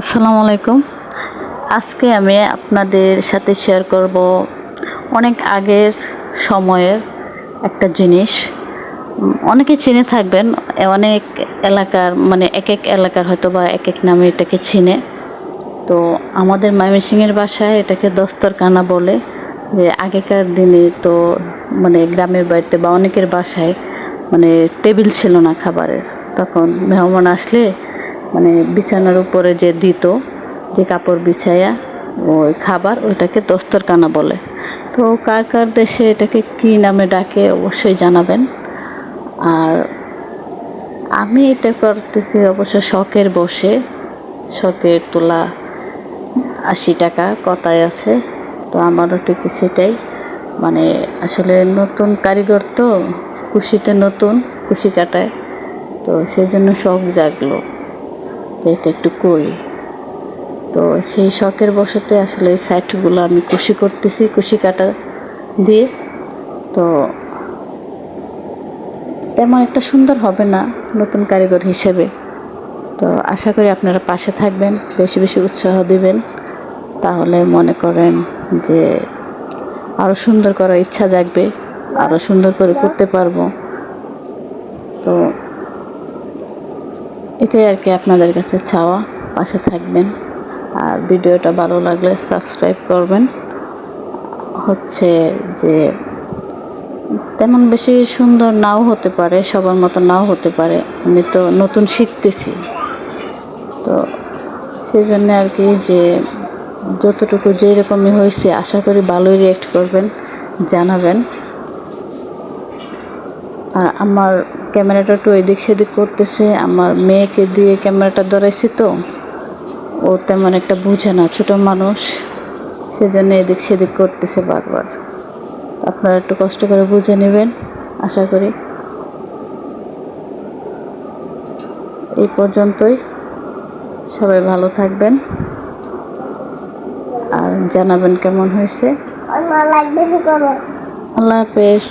আসসালামু আলাইকুম। আজকে আমি আপনাদের সাথে শেয়ার করব অনেক আগের সময়ের একটা জিনিস। অনেকে চিনে থাকবেন, অনেক এলাকার মানে এক এক এলাকার হয়তো বা এক এক নামে এটাকে চিনে। তো আমাদের ময়মনসিংহের বাসায় এটাকে দস্তরখানা বলে, যে আগেকার দিনে তো মানে গ্রামের বাড়িতে বা অনেকের বাসায় মানে টেবিল ছিল না খাবারের। তখন মেহমান আসলে মানে বিছানার উপরে যে দিত যে কাপড় বিছায়া ওই খাবার, ওইটাকে দস্তরখানা বলে। তো কার কার দেশে এটাকে কী নামে ডাকে অবশ্যই জানাবেন। আর আমি এটা করতেছি অবশ্য শখের বসে। শখের তোলা আশি টাকা কথায় আছে, তো আমারও ঠিক সেটাই। মানে আসলে নতুন কারিগর তো কুশিতে নতুন কুশি কাটায়। তো সেই জন্য শখ জাগলো। যে এটা একটু করি। তো সেই শখের বসতে আসলে এই সাইটগুলো আমি কুশি করতেছি কুশি কাটা দিয়ে। তো তেমন একটা সুন্দর হবে না নতুন কারিগর হিসেবে। তো আশা করি আপনারা পাশে থাকবেন, বেশি বেশি উৎসাহ দিবেন। তাহলে মনে করেন যে আরও সুন্দর করার ইচ্ছা জাগবে আরও সুন্দর করে করতে পারব। তো এটাই আর কি আপনাদের কাছে চাওয়া। পাশে থাকবেন। আর ভিডিওটা ভালো লাগলে সাবস্ক্রাইব করবেন। হচ্ছে যে তেমন বেশি সুন্দর নাও হতে পারে, সবার মতো নাও হতে পারে। আমি তো নতুন শিখতেছি। তো সেই জন্য আর কি যে যতটুকু যেরকমই হয়েছে, আশা করি ভালোই রিয়েক্ট করবেন, জানাবেন। আর আমার ক্যামেরাটা একটু এদিক সেদিক করতেছে আমার মেয়েকে দিয়ে ক্যামেরাটা ধরাইছি তো। ও তেমন একটা বুঝে না ছোটো মানুষ। সেজন্য এদিক সেদিক করতেছে বারবার। আপনারা একটু কষ্ট করে বুঝে নেবেন আশা করি। এই পর্যন্তই। সবাই ভালো থাকবেন। আর জানাবেন কেমন হয়েছে। আল্লাহ হাফেজ।